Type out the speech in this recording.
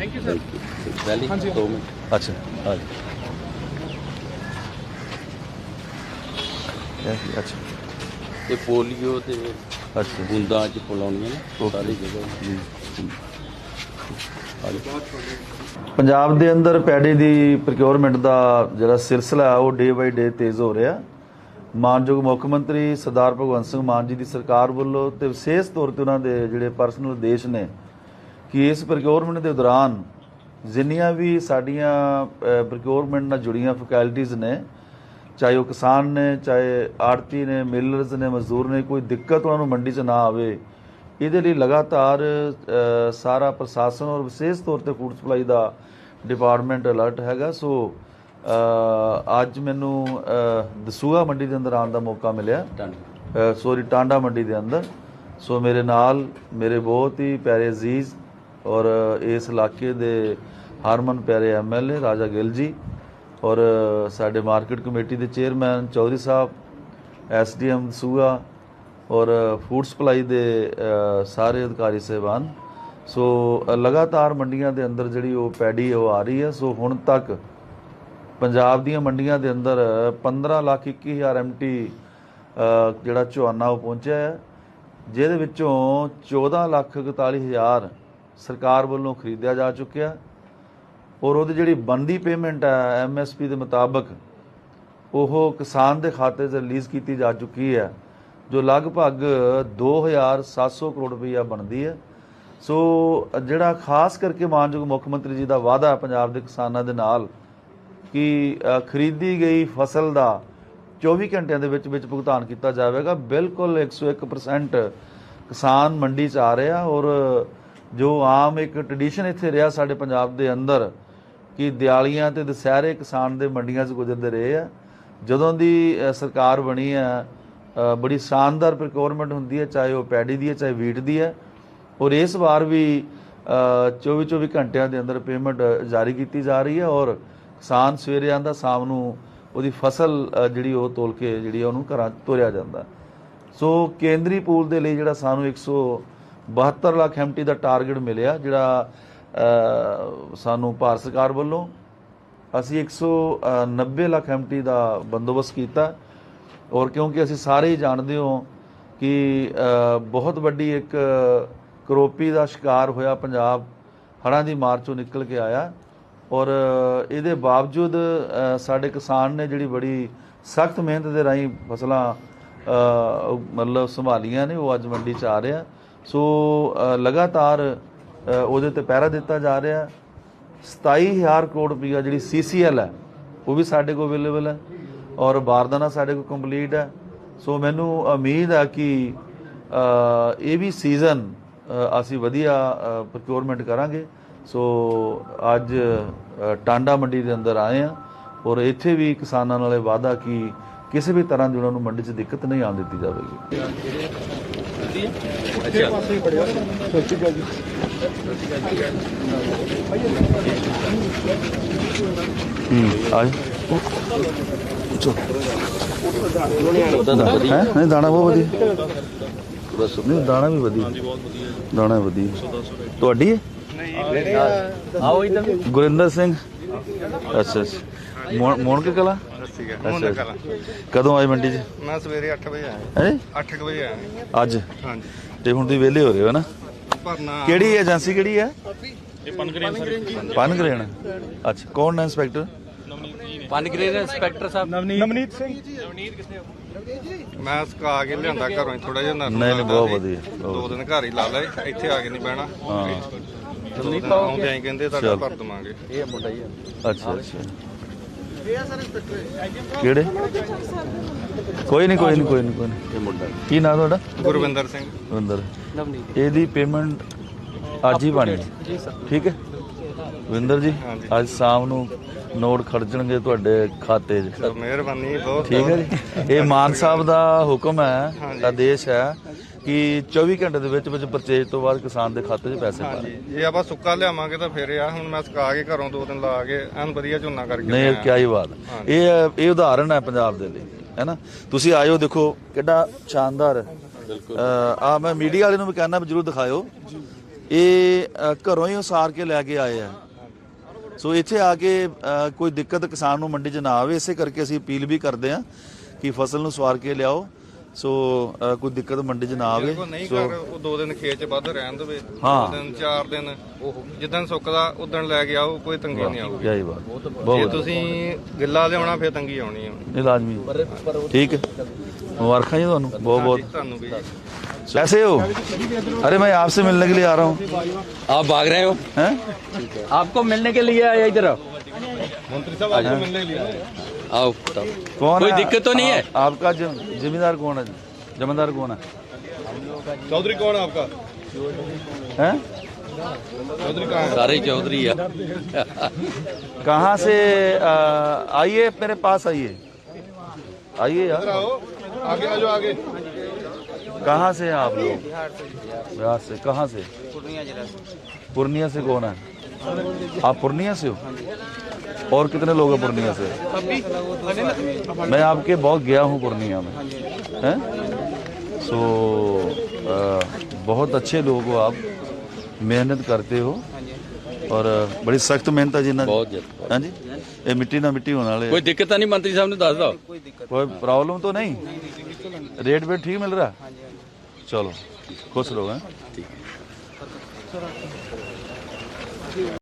Thank you sir ਵੈਲੀ ਹਾਂਜੀ। ਦੋ minute ਅੱਛਾ ਆ ਜੀ ਇਹ- ਅੱਛਾ ਇਹ ਪੋਲੀਓ ਤੇ ਅੱਛਾ। ਬੂੰਦਾਂ ਚ ਪਿਲਾਉਣੀਆਂ ਨੇ ਓਕੇ। ਸਾਰੀ ਜਗ੍ਹਾ। ਜੀ ਪੰਜਾਬ ਦੇ ਅੰਦਰ ਪੈਡੀ ਦੀ ਪ੍ਰੋਕਿਉਰਮੈਂਟ ਦਾ ਜਿਹੜਾ ਸਿਲਸਿਲਾ ਉਹ ਡੇ ਬਾਈ ਡੇ ਤੇਜ਼ ਹੋ ਰਿਹਾ। ਮਾਨਯੋਗ ਮੁੱਖ ਮੰਤਰੀ ਸਰਦਾਰ ਭਗਵੰਤ ਸਿੰਘ ਮਾਨ ਜੀ ਦੀ ਸਰਕਾਰ ਵੱਲੋਂ ਤੇ ਵਿਸ਼ੇਸ਼ ਤੌਰ ਤੇ ਉਹਨਾਂ ਦੇ ਜਿਹੜੇ ਪਰਸਨਲ ਉਦੇਸ਼ ਨੇ ਕਿ ਇਸ ਪ੍ਰੋਕਿਉਰਮੈਂਟ ਦੇ ਦੌਰਾਨ ਜਿੰਨੀਆਂ ਵੀ ਸਾਡੀਆਂ ਪ੍ਰੋਕਿਉਰਮੈਂਟ ਨਾਲ ਜੁੜੀਆਂ ਫੈਕਲਟੀਆਂ ਨੇ ਚਾਹੇ ਉਹ ਕਿਸਾਨ ਨੇ ਚਾਹੇ ਆੜਤੀ ਨੇ ਮਿਲਰਸ ਨੇ ਮਜ਼ਦੂਰ ਨੇ ਕੋਈ ਦਿੱਕਤ ਉਹਨਾਂ ਨੂੰ ਮੰਡੀ 'ਚ ਨਾ ਆਵੇ ਇਹਦੇ ਲਈ ਲਗਾਤਾਰ ਸਾਰਾ ਪ੍ਰਸ਼ਾਸਨ ਔਰ ਵਿਸ਼ੇਸ਼ ਤੌਰ ਤੇ ਫੂਡ ਸਪਲਾਈ ਦਾ ਡਿਪਾਰਟਮੈਂਟ ਅਲਰਟ ਹੈਗਾ। ਸੋ ਅ, ਅੱਜ ਮੈਨੂੰ ਦਸੂਹਾ ਮੰਡੀ ਦੇ ਅੰਦਰ ਆਉਣ ਦਾ ਮੌਕਾ ਮਿਲਿਆ। ਸੋਰੀ ਟਾਂਡਾ ਮੰਡੀ ਦੇ ਅੰਦਰ। ਸੋ ਮੇਰੇ ਨਾਲ ਮੇਰੇ ਬਹੁਤ ਹੀ ਪਿਆਰੇ ਅਜ਼ੀਜ਼ ਔਰ ਇਸ ਇਲਾਕੇ ਦੇ ਹਰਮਨ ਪਿਆਰੇ ਐਮਐਲਏ ਰਾਜਾ ਗਿੱਲ ਜੀ ਔਰ ਸਾਡੇ ਮਾਰਕੀਟ ਕਮੇਟੀ ਦੇ ਚੇਅਰਮੈਨ ਚੌਧਰੀ ਸਾਹਿਬ, ਐਸਡੀਐਮ ਸੂਆ ਔਰ ਫੂਡ ਸਪਲਾਈ ਦੇ ਸਾਰੇ ਅਧਿਕਾਰੀ ਸਹਿਬਾਨ। ਸੋ ਲਗਾਤਾਰ ਮੰਡੀਆਂ ਦੇ ਅੰਦਰ ਜਿਹੜੀ ਉਹ ਪੈਡੀ ਉਹ ਆ ਰਹੀ ਹੈ। ਸੋ, ਹੁਣ ਤੱਕ ਪੰਜਾਬ ਦੀਆਂ ਮੰਡੀਆਂ ਦੇ ਅੰਦਰ 15 ਲੱਖ 21 ਹਜ਼ਾਰ ਐਮਟੀ ਜਿਹੜਾ ਝੋਨਾ ਉਹ ਪਹੁੰਚਿਆ ਹੈ, ਜਿਹਦੇ ਵਿੱਚੋਂ 14 ਲੱਖ 41 ਹਜ਼ਾਰ ਸਰਕਾਰ ਵੱਲੋਂ ਖਰੀਦਿਆ ਜਾ ਚੁੱਕਿਆ। ਔਰ ਉਹਦੀ ਜਿਹੜੀ ਬੰਦੀ ਪੇਮੈਂਟ ਹੈ ਐਮਐਸਪੀ ਦੇ ਮੁਤਾਬਕ, ਉਹ ਕਿਸਾਨ ਦੇ ਖਾਤੇ 'ਚ ਰਿਲੀਜ਼ ਕੀਤੀ ਜਾ ਚੁੱਕੀ ਹੈ, ਜੋ ਲਗਭਗ 2700 ਕਰੋੜ ਰੁਪਈਆ ਬਣਦੀ ਹੈ। ਸੋ ਜਿਹੜਾ ਖਾਸ ਕਰਕੇ ਮਾਨਯੋਗ ਮੁੱਖ ਮੰਤਰੀ ਜੀ ਦਾ ਵਾਅਦਾ ਹੈ ਪੰਜਾਬ ਦੇ ਕਿਸਾਨਾਂ ਦੇ ਨਾਲ, ਕਿ ਖਰੀਦੀ ਗਈ ਫਸਲ ਦਾ 24 ਘੰਟਿਆਂ ਦੇ ਵਿੱਚ ਵਿੱਚ ਭੁਗਤਾਨ ਕੀਤਾ ਜਾਵੇਗਾ। ਬਿਲਕੁਲ 101% ਕਿਸਾਨ ਮੰਡੀ 'ਚ ਆ ਰਿਹਾ ਔਰ ਜੋ ਆਮ ਇੱਕ ਟ੍ਰੈਡੀਸ਼ਨ ਇੱਥੇ ਰਿਹਾ ਸਾਡੇ ਪੰਜਾਬ ਦੇ ਅੰਦਰ ਕਿ ਦਿਵਾਲੀਆਂ ਤੇ ਦੁਸਹਿਰੇ ਕਿਸਾਨ ਦੇ ਮੰਡੀਆਂ 'ਚ ਗੁਜ਼ਰਦੇ ਰਹੇ ਆ। ਜਦੋਂ ਦੀ ਸਰਕਾਰ ਬਣੀ ਹੈ ਬੜੀ ਸ਼ਾਨਦਾਰ ਪ੍ਰੋਕਿਉਰਮੈਂਟ ਹੁੰਦੀ ਹੈ ਚਾਹੇ ਉਹ ਪੈਡੀ ਦੀ ਹੈ ਚਾਹੇ ਵੀਟ ਦੀ ਹੈ ਔਰ ਇਸ ਵਾਰ ਵੀ 24 24 ਘੰਟਿਆਂ ਦੇ ਅੰਦਰ ਪੇਮੈਂਟ ਜਾਰੀ ਕੀਤੀ ਜਾ ਰਹੀ ਹੈ ਔਰ ਕਿਸਾਨ ਸਵੇਰੇ ਆਂਦਾ, ਸ਼ਾਮ ਨੂੰ ਉਹਦੀ ਫਸਲ ਜਿਹੜੀ ਉਹ ਤੋਲ ਕੇ ਜਿਹੜੀ ਆ ਉਹਨੂੰ ਘਰਾਂ 'ਚ ਤੋਰਿਆ ਜਾਂਦਾ। ਸੋ ਕੇਂਦਰੀ ਪੂਲ ਦੇ ਲਈ ਜਿਹੜਾ ਸਾਨੂੰ 172 ਲੱਖ ਐਮਟੀ ਦਾ ਟਾਰਗੇਟ ਮਿਲਿਆ, ਜਿਹੜਾ ਸਾਨੂੰ ਭਾਰਤ ਸਰਕਾਰ ਵੱਲੋਂ ਅਸੀਂ 190 ਲੱਖ ਐਮਟੀ ਦਾ ਬੰਦੋਬਸਤ ਕੀਤਾ। ਔਰ ਕਿਉਂਕਿ ਅਸੀਂ ਸਾਰੇ ਹੀ ਜਾਣਦੇ ਹਾਂ ਕਿ ਬਹੁਤ ਵੱਡੀ ਇੱਕ ਕਰੋਪੀ ਦਾ ਸ਼ਿਕਾਰ ਹੋਇਆ ਪੰਜਾਬ ਹੜ੍ਹਾਂ ਦੀ ਮਾਰ ਚੋਂ ਨਿਕਲ ਕੇ ਆਇਆ। ਔਰ ਇਹਦੇ ਬਾਵਜੂਦ ਸਾਡੇ ਕਿਸਾਨ ਨੇ ਜਿਹੜੀ ਬੜੀ ਸਖਤ ਮਿਹਨਤ ਦੇ ਰਾਹੀਂ ਫਸਲਾਂ ਮਤਲਬ ਸੰਭਾਲੀਆਂ ਨੇ, ਉਹ ਅੱਜ ਮੰਡੀ 'ਚ ਆ ਰਿਹਾ ਸੋ ਲਗਾਤਾਰ ਉਹਦੇ ਤੇ ਪਹਿਰਾ ਦਿੱਤਾ ਜਾ ਰਿਹਾ 27000 ਕਰੋੜ ਰੁਪਈਆ ਜਿਹੜੀ ਸੀਸੀਐਲ ਹੈ, ਉਹ ਵੀ ਸਾਡੇ ਕੋਲ ਅਵੇਲੇਬਲ ਹੈ ਔਰ ਬਾਰਦਾਨਾ ਸਾਡੇ ਕੋਲ ਕੰਪਲੀਟ ਹੈ। ਸੋ, ਮੈਨੂੰ ਉਮੀਦ ਆ ਕਿ ਇਹ ਵੀ ਸੀਜ਼ਨ ਅਸੀਂ ਵਧੀਆ ਪ੍ਰੋਕਿਉਰਮੈਂਟ ਕਰਾਂਗੇ। ਸੋ, ਅੱਜ ਟਾਂਡਾ ਮੰਡੀ ਦੇ ਅੰਦਰ ਆਏ ਆ ਔਰ ਇੱਥੇ ਵੀ ਕਿਸਾਨਾਂ ਨਾਲੇ ਵਾਅਦਾ ਕਿ ਕਿਸੇ ਵੀ ਤਰ੍ਹਾਂ ਦੀ ਉਹਨਾਂ ਨੂੰ ਮੰਡੀ 'ਚ ਦਿੱਕਤ ਨਹੀਂ ਆਉਣ ਦਿੱਤੀ ਜਾਵੇਗੀ। ਹੂੰ ਚੋ ਹੈ? ਨਹੀਂ ਦਾਣਾ ਬਹੁਤ ਵਧੀਆ। ਬਸ। ਨਹੀਂ ਦਾਣਾ ਵੀ ਵਧੀਆ। ਦਾਣਾ ਵਧੀਆ। ਤੁਹਾਡੀ ਹੈ? ਆਓ ਇਧਰ। ਗੁਰਿੰਦਰ ਸਿੰਘ। ਅੱਛਾ ਅੱਛਾ। ਮੋਣ ਕੇ ਕਲਾ? ਅੱਛਾ। ਕਦੋਂ ਆਏ ਮੰਡੀ 'ਚ? ਮੈਂ ਸਵੇਰੇ 8 ਵਜੇ ਆਇਆ। ਹੈ? 8 ਵਜੇ ਆਇਆ। ਅੱਜ? ਹਾਂਜੀ। ਤੇ ਹੁਣ ਤੁਸੀਂ ਵਿਹਲੇ ਹੋ ਰਹੇ ਹੋ ਨਾ? ਭਰਨਾ ਕਿਹੜੀ ਏਜੰਸੀ ਕਿਹੜੀ ਹੈ? ਇਹ ਪਨਗਰੇਨ ਸਰ। ਪਨਗਰੇਨ ਅੱਛਾ ਕੌਣ ਹੈ ਇੰਸਪੈਕਟਰ? ਪਨਗਰੇ ਦੇ ਇੰਸਪੈਕਟਰ ਸਾਹਿਬ। ਨਵਨੀਤ। ਸਿੰਘ। ਮੈਂ ਸਕਾ ਕੇ ਲਿਆਂਦਾ ਘਰੋਂ ਥੋੜਾ ਜਿਹਾ ਨਰਮ ਨਹੀਂ, ਨਹੀਂ, ਲੱਗਦਾ ਬਹੁਤ ਸੀ। ਵਧੀਆ, ਬਹੁਤ ਦੋ ਦਿਨ ਘਰ ਹੀ ਲਾ ਲਏ ਇੱਥੇ ਆ ਕੇ ਨਹੀਂ ਬਹਿਣਾ। ਹਾਂ। ਦੋ ਦਿਨ ਆਉਂਦੇ ਆਂ ਕਹਿੰਦੇ ਤੁਹਾਡਾ। ਭਰ ਦਵਾਂਗੇ। ਇਹ ਮੁੰਡਾ ਹੀ ਆ ਅੱਛਾ ਅੱਛਾ। ਕਿਹੜੇ? ਕੋਈ ਨਹੀਂ ਕੋਈ ਨਹੀਂ ਕੋਈ ਨਹੀਂ ਕੋਈ ਨਹੀਂ ਇਹ ਮੁੰਡਾ। ਕੀ ਨਾਮ ਤੁਹਾਡਾ? ਗੁਰਵਿੰਦਰ ਸਿੰਘ। ਵਿੰਦਰ ਨਵਨੀਤ। ਇਹਦੀ ਪੇਮੈਂਟ ਅੱਜ ਹੀ ਬਣੀ ਜੀ ਸਰ। ਠੀਕ ਹੈ? ਵਿੰਦਰ ਜੀ। ਅੱਜ ਸ਼ਾਮ ਨੂੰ ਨੋਟ ਖਰਚਣਗੇ ਤੁਹਾਡੇ ਖਾਤੇ 'ਚ। ਮਿਹਰਬਾਨੀ ਬਹੁਤ ਠੀਕ ਹੈ ਜੀ? ਇਹ ਮਾਨ ਸਾਹਿਬ ਦਾ ਹੁਕਮ ਹੈ ਆਦੇਸ਼ ਹੈ। ਕਿ 24 ਘੰਟੇ ਦੇ ਵਿੱਚ ਵਿੱਚ ਪਰਚੇਜ ਤੋਂ ਬਾਅਦ ਕਿਸਾਨ ਦੇ ਖਾਤੇ 'ਚ ਪੈਸੇ ਪਾਣੇ ਹਾਂਜੀ ਜੇ ਆਪਾਂ ਸੁੱਕਾ ਲਿਆਵਾਂਗੇ ਤਾਂ ਫਿਰ ਆ ਹੁਣ ਮੈਂ ਸਕਾ ਕੇ ਘਰੋਂ ਦੋ ਦਿਨ ਲਾ ਕੇ ਐਨ ਵਧੀਆ ਝੋਨਾ ਕਰਕੇ ਨਹੀਂ। ਕਿਆ ਹੀ ਬਾਤ। ਇਹ ਇਹ ਉਦਾਹਰਣ ਹੈ ਪੰਜਾਬ ਦੇ ਲਈ ਹੈ ਨਾ? ਤੁਸੀਂ ਆਇਓ ਦੇਖੋ ਕਿੱਡਾ ਸ਼ਾਨਦਾਰ। ਬਿਲਕੁਲ। ਆ ਮੈਂ ਮੀਡੀਆ ਵਾਲੇ ਨੂੰ ਵੀ ਕਹਿਣਾ ਜਰੂਰ ਦਿਖਾਇਓ। ਇਹ ਘਰੋਂ ਹੀ ਉਸਾਰ ਕੇ ਲੈ ਕੇ ਆਏ ਆ। ਸੋ ਇੱਥੇ ਆ ਕੇ ਕੋਈ ਦਿੱਕਤ ਕਿਸਾਨ ਨੂੰ ਮੰਡੀ 'ਚ ਨਾ ਆਵੇ ਇਸੇ ਕਰਕੇ ਅਸੀਂ ਅਪੀਲ ਵੀ ਕਰਦੇ ਆ ਕਿ ਫਸਲ ਨੂੰ ਸਵਾਰ ਕੇ ਲਿਆਓ। ਸੋ ਅ, ਕੋਈ ਦਿੱਕਤ ਮੰਡੀ 'ਚ ਨਾ ਆਵੇ ਕੋ ਨਹੀਂ ਸੋ ਕਰ ਉਹ ਦੋ ਦਿਨ ਖੇਤ ਚ ਵੱਧ ਰਹਿਣ ਦੇਵੇ ਹਾਂ। ਦੋ ਦਿਨ ਚਾਰ ਦਿਨ ਜਿੱਦਣ ਸੁੱਕਦਾ ਉਦਣ ਲੈ ਕੇ ਆਓ ਕੋਈ ਤੰਗੀ ਨਹੀਂ ਆਊਗੀ ਜੈ ਬਾਤ ਜੇ ਬਹੁਤ ਤੁਸੀਂ ਗਿੱਲਾ ਲਿਆਉਣਾ ਫਿਰ ਤੰਗੀ ਆਉਣੀ ਆ ਇਹ ਲਾਜ਼ਮੀ ਠੀਕ ਹੈ मुबारक जी ਤੁਹਾਨੂੰ बहुत बहुत ਤੁਹਾਨੂੰ ਵੀ कैसे हो अरे मैं आपसे मिलने के लिए आ रहा हूँ आप भाग रहे हो हैं आपको मिलने के लिए आया इधर आओ ਮੰਤਰੀ ਸਾਹਿਬ ਅੱਜ ਮਿਲਣੇ ਲਈ आओ कौन कोई दिक्कत तो नहीं है? आपका जम- जमींदार कौन है? जमींदार कौन है? चौधरी कौन है आपका? हैं? चौधरी कहाँ सारे चौधरी है। कहाँ से आइए मेरे पास आइए। आइए यार। आगे आ जाओ आगे। कहाँ से हैं आप लोग? बिहार से। कहाँ से। पूर्णिया से कौन है? आप पूर्णिया से हो? और कितने लोग हैं पूर्णिया से? मैं आपके बहुत गया हूँ पूर्णिया में। हैं? सो बहुत अच्छे लोग हो आप। मेहनत करते हो। और बड़ी सख्त मेहनत है जिन्हें बहुत हाँ जी? ये मिट्टी ना मिट्टी होने कोई दिक्कत नहीं मंत्री साहब ने दस दो। कोई प्रॉब्लम तो नहीं? रेट वेट ठीक मिल रहा? चलो खुश रहो हैं?